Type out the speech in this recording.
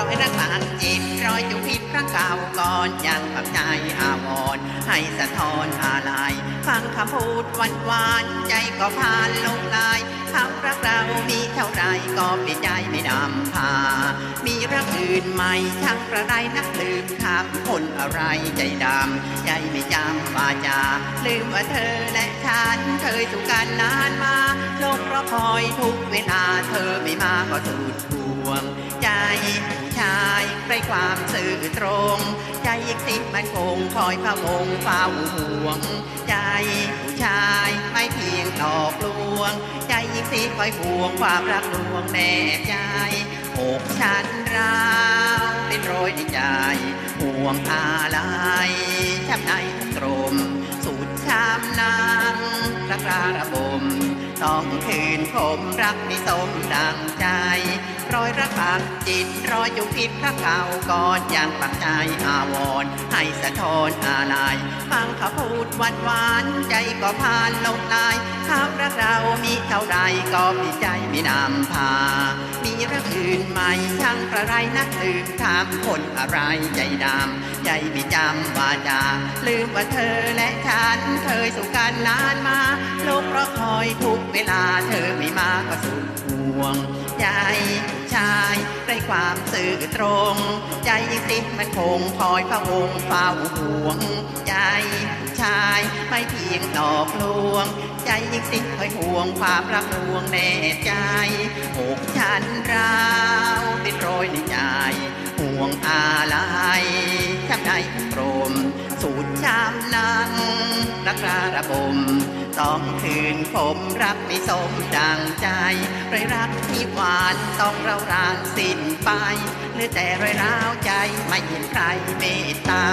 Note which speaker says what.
Speaker 1: างจิตรอยชีวก่าก่อนยังปักใจอาวรณ์ให้สะท้อนอะไรฟังคำพูดหวานหวานใจก็พานลงลายเขารักเรามีเท่าไรก็เปลี่ยนใจไม่ดำพา มีรักอื่นใหม่ช่างประไรนักลืมคำคนอะไรใจดำใจไม่จำวาจา ลืมว่าเธอและฉันเคยสู่กันนานมาโลกรอคอยทุกเวลาเธอไม่มาก็สุดห่วงายความสื่อตรง ใจยิ่งสิมันคงคอยพะวงเฝ้าห่วง ใจผู้ชายไม่เพียงหลอกลวง ใจยิ่งสิคอยห่วงความรักลวงแน่ใจอกฉันร้าวเป็นรอยในใจ ห่วงอะไรช้ำในกตรมสูดช้ำนางรักราระบ สองคืนผมรักไม่สมดังใจ รอยรักปากจิตรอยอยู่ผิดพระเก่าก่อนอย่างปักใจอาวรให้สะท้อนอะไรฟังเขาพูดหวานหวานใจก็พานลงลายข้ารักเรามีเท่าไรก็มีใจมีนำพา ตื่นใหม่ช่างประไรนักลืมถามคนอะไรใจดำใจไม่จำวาจาลืมว่าเธอและฉันเคยสู่กันนานมาโลกรอคอยทุกเวลาเธอไม่มาก็สุดห่วงใจผู้ชายไรความสื่อตรง ใจยิ่งสิมันคงคอยพระวงค์เฝ้าห่วง ใจชายไม่เพียงหลอกลวง ใจยิ่งสิคอยห่วงความรักลวงแน่ใจอกฉันร้า ยนิยายห่วงอะไรช้ำใดโรม สูดชามนังรักราระบมต้องคืนผมรักไม่สมดังใจไรรักที่หวานต้องเรารานสิ้นไปเหลือแต่รอยร้าวใจไม่เห็นใครเมตตา